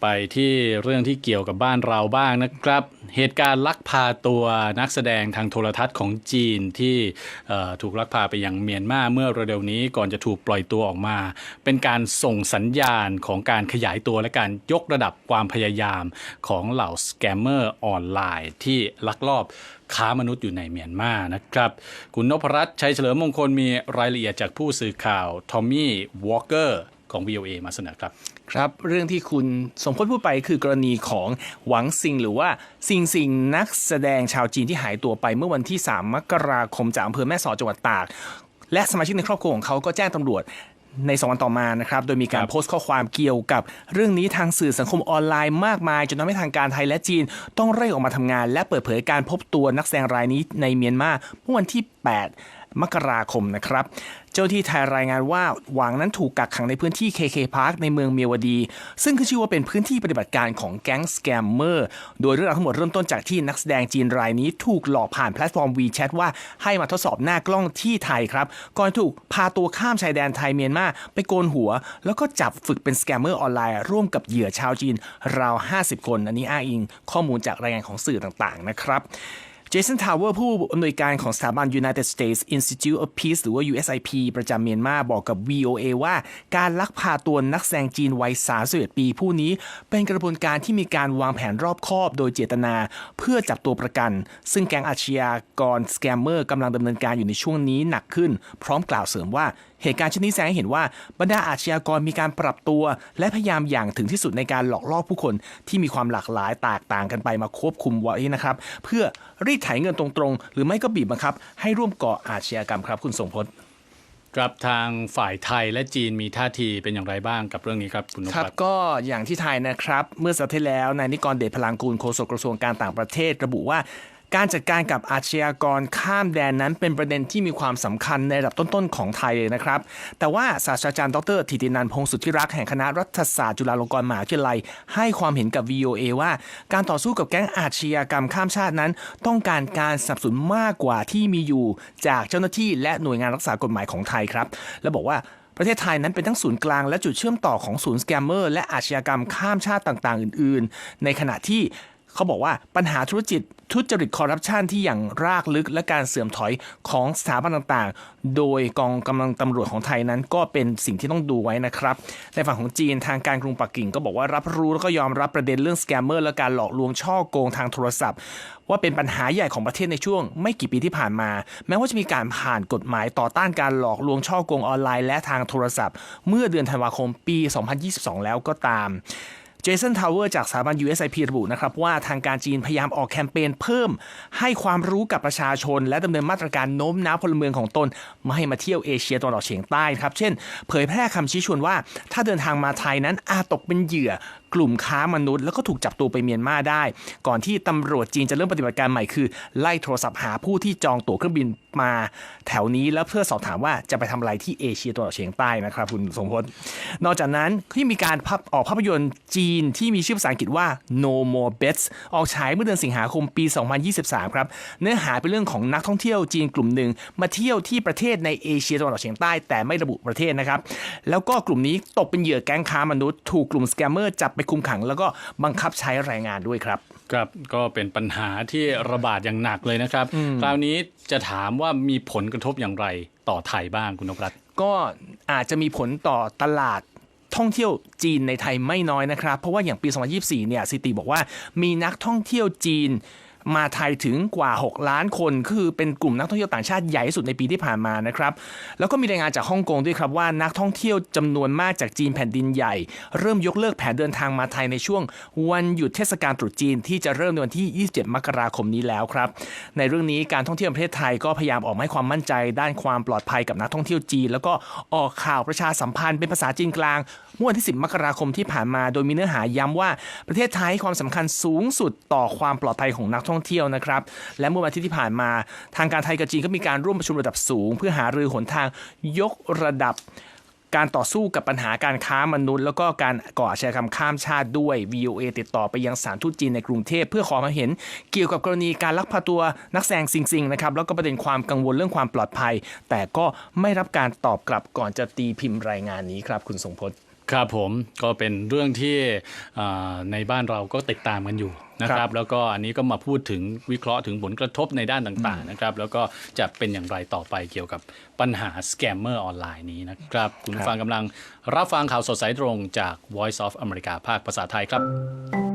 ไปที่เรื่องที่เกี่ยวกับบ้านเราบ้างนะครับ เหตุการณ์ลักพาตัวนักแสดงทางโทรทัศน์ของจีนที่ถูกลักพาไปยังเมียนมาเมื่อเร็วๆนี้ก่อนจะถูกปล่อยตัวออกมา เป็นการส่งสัญญาณของการขยายตัวและการยกระดับความพยายามของเหล่าสแกมเมอร์ออนไลน์ที่ลักลอบค้ามนุษย์อยู่ในเมียนมานะครับ คุณนพรัตน์ชัยเฉลิมมงคลมีรายละเอียดจากผู้สื่อข่าวทอมมี่วอลเกอร์ของ VOA มาเสนอครับ ครับเรื่องที่คุณสมพจน์พูดไปคือกรณีของหวังซิงหรือว่าซิงซิงนักแสดงชาวจีนที่หายตัวไปเมื่อวันที่ 3 มกราคมจากอำเภอแม่สอดจังหวัดตาก และสมาชิกในครอบครัวของเขาก็แจ้งตำรวจในสองวันต่อมานะครับ โดยมีการครับโพสต์ข้อความเกี่ยวกับเรื่องนี้ทางสื่อสังคมออนไลน์มากมาย จนทำให้ทางการไทยและจีนต้องเร่งออกมาทำงาน และเปิดเผยการพบตัวนักแสดงรายนี้ในเมียนมาเมื่อวันที่ 8 มกราคมนะครับ เจ้าที่ไทยรายงานว่าหวังนั้นถูกกักขังในพื้นที่ KK Park ในเมืองเมียวดี ซึ่งคือชื่อว่าเป็นพื้นที่ปฏิบัติการของแก๊งสแกมเมอร์โดยเรื่องราวทั้งหมดเริ่มต้นจากที่นักแสดงจีนรายนี้ถูกหลอกผ่านแพลตฟอร์ม WeChat ว่าให้มาทดสอบหน้ากล้องที่ไทยครับ ก่อนถูกพาตัวข้ามชายแดนไทยเมียนมาไปโกนหัว แล้วก็จับฝึกเป็นสแกมเมอร์ออนไลน์ร่วมกับเหยื่อชาวจีนราว 50 คน อันนี้อ้างอิงข้อมูลจากรายงานของสื่อต่างๆนะครับ เจสันทาวเวอร์ผู้อำนวยการของสถาบัน United States Institute of Peace หรือว่า USIP ประจำเมียนมาบอกกับ VOA ว่า การลักพาตัวนักแสดงจีนวัย31ปีผู้นี้ เป็นกระบวนการที่มีการวางแผนรอบคอบโดยเจตนา เพื่อจับตัวประกัน ซึ่งแก๊งอาชญากรสแกมเมอร์กำลังดำเนินการอยู่ในช่วงนี้หนักขึ้น พร้อมกล่าวเสริมว่า เหตุการณ์เช่นนี้แสดงให้เห็นว่าบรรดาอาชญากรมีการปรับตัว และพยายามอย่างถึงที่สุดในการหลอกล่อผู้คนที่มีความหลากหลายแตกต่างกันไปมาควบคุมไว้นะครับ เพื่อรีดไถเงินตรงๆ หรือไม่ก็บีบบังคับ ให้ร่วมก่ออาชญากรรมครับ คุณทรงพจน์ครับทางฝ่ายไทยและจีนมีท่าทีเป็นอย่างไรบ้างกับเรื่องนี้ครับคุณนพครับรัตน์ก็อย่างที่ไทยนะครับ เมื่อสัปดาห์ที่แล้วนายนิกรเดชพลังกูลโฆษกกระทรวงการต่างประเทศ ระบุว่า การจัดการกับอาชญากรข้ามแดนนั้นเป็นประเด็นที่มีความสำคัญในระดับต้นๆของไทยเลยนะครับ แต่ว่าศาสตราจารย์ดรธิตินันพงศ์สุทธิรักษ์แห่งคณะรัฐศาสตร์จุฬาลงกรณ์มหาวิทยาลัย ให้ความเห็นกับ VOA ว่า การต่อสู้กับแก๊งอาชญากรรมข้ามชาตินั้น ต้องการการสนับสนุนมากกว่าที่มีอยู่จากเจ้าหน้าที่และหน่วยงานรักษากฎหมายของไทยครับ และบอกว่าประเทศไทยนั้นเป็นทั้งศูนย์กลางและจุดเชื่อมต่อของศูนย์สแกมเมอร์และอาชญากรรมข้ามชาติต่างๆ อื่น ๆ ในขณะที่ เขาบอกว่าปัญหาธุรกิจทุจริตคอร์รัปชันที่อย่างรากลึกและการเสื่อมถอยของสถาบันต่างๆ โดยกองกำลังตำรวจของไทยนั้นก็เป็นสิ่งที่ต้องดูไว้นะครับ ในฝั่งของจีนทางการกรุงปักกิ่งก็บอกว่ารับรู้แล้วก็ยอมรับประเด็นเรื่องสแกมเมอร์และการหลอกลวงช่อโกงทางโทรศัพท์ ว่าเป็นปัญหาใหญ่ของประเทศในช่วง ไม่กี่ปีที่ผ่านมา แม้ว่าจะมีการผ่านกฎหมายต่อต้านการหลอกลวงช่อโกงออนไลน์และทางโทรศัพท์ เมื่อเดือนธันวาคมปี 2022 แล้วก็ตาม เจสันทาวเวอร์จากสถาบัน USIP ระบุนะครับว่าทางการจีนพยายามออกแคมเปญเพิ่ม ให้ความรู้กับประชาชน และดำเนินมาตรการโน้มน้าวพลเมืองของตนไม่ให้มาเที่ยวเอเชียตะวันออกเฉียงใต้ครับเช่น เผยแพร่คำชี้ชวนว่า ถ้าเดินทางมาไทยนั้นอาจตกเป็นเหยื่อกลุ่มค้ามนุษย์ แล้วก็ถูกจับตัวไปเมียนมาได้ ก่อนที่ตำรวจจีนจะเริ่มปฏิบัติการใหม่คือ ไล่โทรศัพท์หาผู้ที่จองตั๋วเครื่องบินมาแถวนี้ แล้วเพื่อสอบถามว่าจะไปทำอะไรที่เอเชียตะวันออกเฉียงใต้นะครับคุณสมพจน์นอกจากนั้นที่มีการพับออกภาพยนตร์จีนที่มีชื่อภาษาอังกฤษว่า No More Bets ออกฉายเมื่อเดือนสิงหาคมปี 2023 ครับ เนื้อหาเป็นเรื่องของนักท่องเที่ยวจีนกลุ่มหนึ่งมาเที่ยวที่ประเทศในเอเชียตะวันออกเฉียงใต้ แต่ไม่ระบุประเทศนะครับ แล้วก็กลุ่มนี้ตกเป็นเหยื่อแก๊งค้ามนุษย์ ถูกกลุ่มสแกมเมอร์จับไปคุมขัง แล้วก็บังคับใช้แรงงานด้วยครับครับก็เป็นปัญหาที่ระบาดอย่างหนักเลยนะครับ คราวนี้จะถามว่ามีผลกระทบอย่างไรต่อไทยบ้างคุณนพรัตน์ก็อาจจะมีผลต่อตลาดท่องเที่ยวจีนในไทยไม่น้อยนะครับ เพราะว่าอย่างปี 2024 เนี่ยสถิติบอกว่ามีนักท่องเที่ยวจีน มาไทยถึงกว่า 6 ล้านคน คือเป็นกลุ่มนักท่องเที่ยวต่างชาติใหญ่ที่สุดในปีที่ผ่านมานะครับแล้วก็มีรายงานจากฮ่องกงด้วยครับว่านักท่องเที่ยวจำนวนมากจากจีนแผ่นดินใหญ่ เริ่มยกเลิกแผนเดินทางมาไทยในช่วง วันหยุดเทศกาลตรุษจีนที่จะเริ่มในวันที่ 27 มกราคมนี้แล้วครับในเรื่องนี้การท่องเที่ยวประเทศไทยก็พยายามออกมาให้ความมั่นใจ ด้านความปลอดภัยกับนักท่องเที่ยวจีน แล้วก็ออกข่าวประชาสัมพันธ์เป็นภาษาจีนกลางเมื่อวันที่ 10 มกราคมที่ผ่านมา โดยมีเนื้อหาย้ำว่าประเทศไทยให้ความสำคัญสูงสุดต่อความปลอดภัยของนักท่องเที่ยวนะครับ และเมื่อวันอาที่ที่ผ่านมาทางการไทยกับจีนก็มีการร่วมประชุมระดับสูง เพื่อหารือหนทางยกระดับการต่อสู้กับปัญหาการค้ามนุษย์ แล้วก็การก่ออาชญากรรมข้ามชาติด้วย VOA ติดต่อไปยังสารทูตจีนในกรุงเทพเพื่อขอมาเห็นเกี่ยวกับกรณีการลักพาตัวนักแสดงซิงๆนะครับแล้วก็ประเด็นความกังวลเรื่องความปลอดภัย แต่ก็ไม่รับการตอบกลับก่อนจะตีพิมพ์รายงานนี้ครับ คุณทรงพจน์ ครับผมก็เป็นเรื่องที่อ่าในบ้านเราก็ติดตามกันอยู่นะคครัรับบแล้วก็อันนี้ก็มาพูดถึงวิเคราะห์ถึงผลกระทบในด้านต่างๆนะครับแล้วก็จะเป็นอย่างไรต่อไปเกี่ยวกับปัญหาสแกมเมอร์ออนไลน์นี้นะครับ คุณผู้ฟังกำลังรับฟังข่าวสดสายตรงจาก Voice of America ภาคภาษาไทยครับ